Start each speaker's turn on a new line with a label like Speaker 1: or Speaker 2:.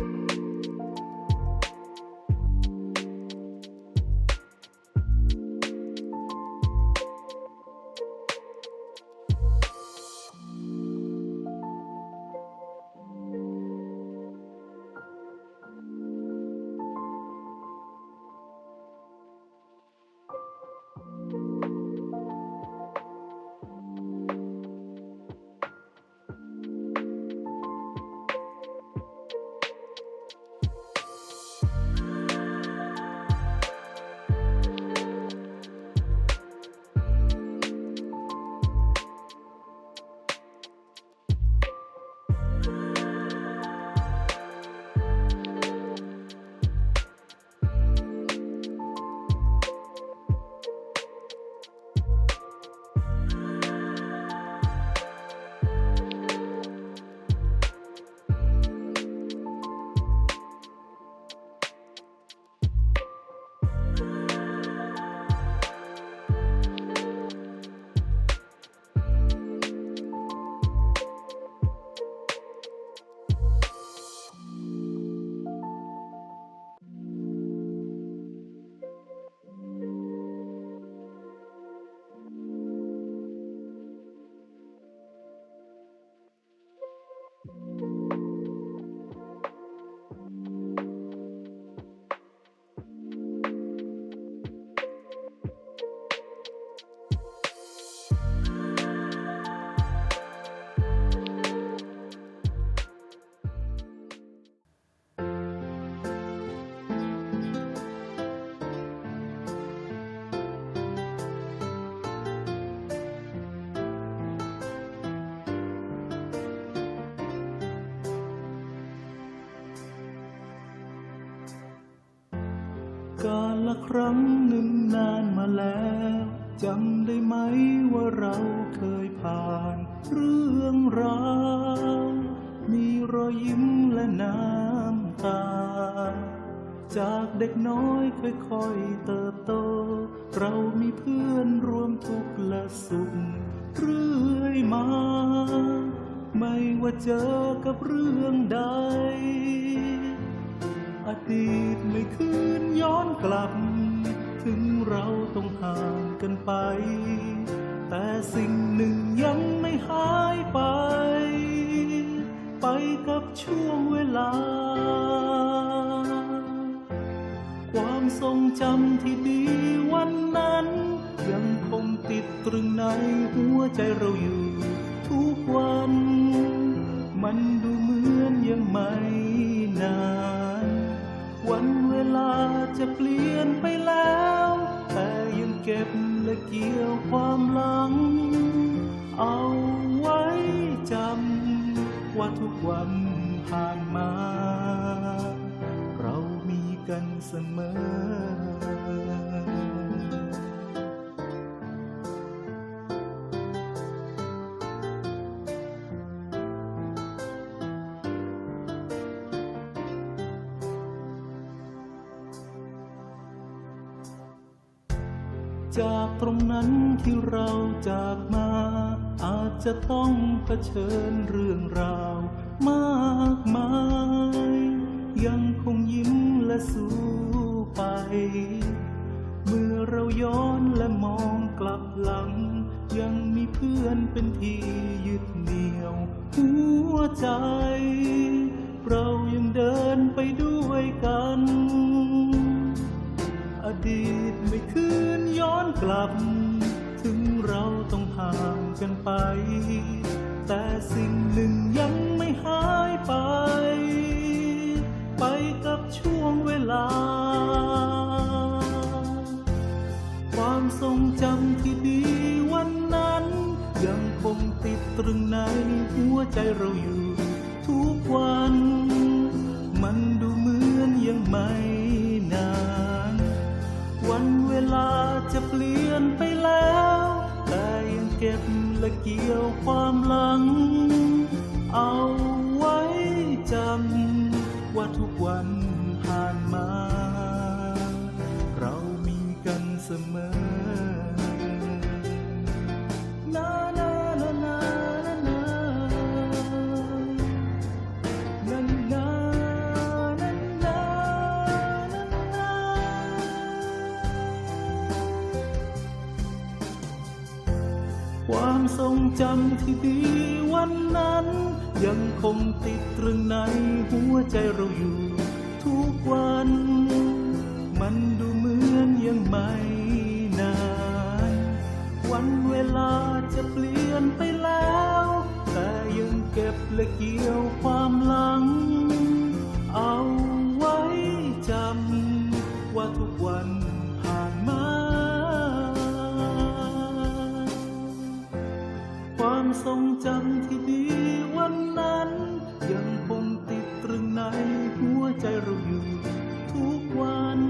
Speaker 1: Bye. กาลครั้งหนึ่งนานมาแล้วจำได้ไหมว่าเราเคยผ่านเรื่องราวมีรอยยิ้มและน้ำตา จากเด็กน้อยค่อยๆเติบโต เรามีเพื่อนรวมทุกข์และสุขเรื่อยมา ไม่ว่าเจอกับเรื่องใด อดีตไม่คืนย้อนกลับ ถึงเราต้องห่างกันไป แต่สิ่งหนึ่งยังไม่หายไป ไปกับช่วงเวลา ความทรงจำที่ดีวันนั้น ยังคงติดตรึงในหัวใจเราอยู่ ทุกวัน มันดู ลี่ยนไปแล้ว แต่ยังเก็บและเกี่ยวความหลัง เอาไว้จำว่าทุกวันผ่านมา เรามีกันเสมอ จากตรงนั้นที่เราจากมา อาจจะต้องเผชิญเรื่องราวมากมาย ยังคงยิ้มและสู้ไป เมื่อเราย้อนและมองกลับหลัง ยังมีเพื่อนเป็นที่ยึดเหนี่ยว หัวใจ เรายังเดินไปด้วยกัน ดีตไม่คืนย้อนกลับ ถึงเราต้องห่างกันไป แต่สิ่งหนึ่งยังไม่หายไป ไปกับช่วงเวลา ความทรงจำที่ดีวันนั้น ยังคงติดตรึงในหัวใจเราอยู่ ทุกวัน มันดูเหมือนยังไม่ ลาจะเปลี่ยนไปแล้ว แต่ยังเก็บและเกี่ยวความหลัง เอาไว้จำว่าทุกวันผ่านมา เรามีกันเสมอ ความทรงจำที่ดีวันนั้น ยังคงติดตรึงในหัวใจเราอยู่ ทุกวัน มันดูเหมือนยังไม่นาน วันเวลาจะเปลี่ยนไปแล้ว แต่ยังเก็บและเกี่ยวความ ใจเราอยู่ทุกวันมัน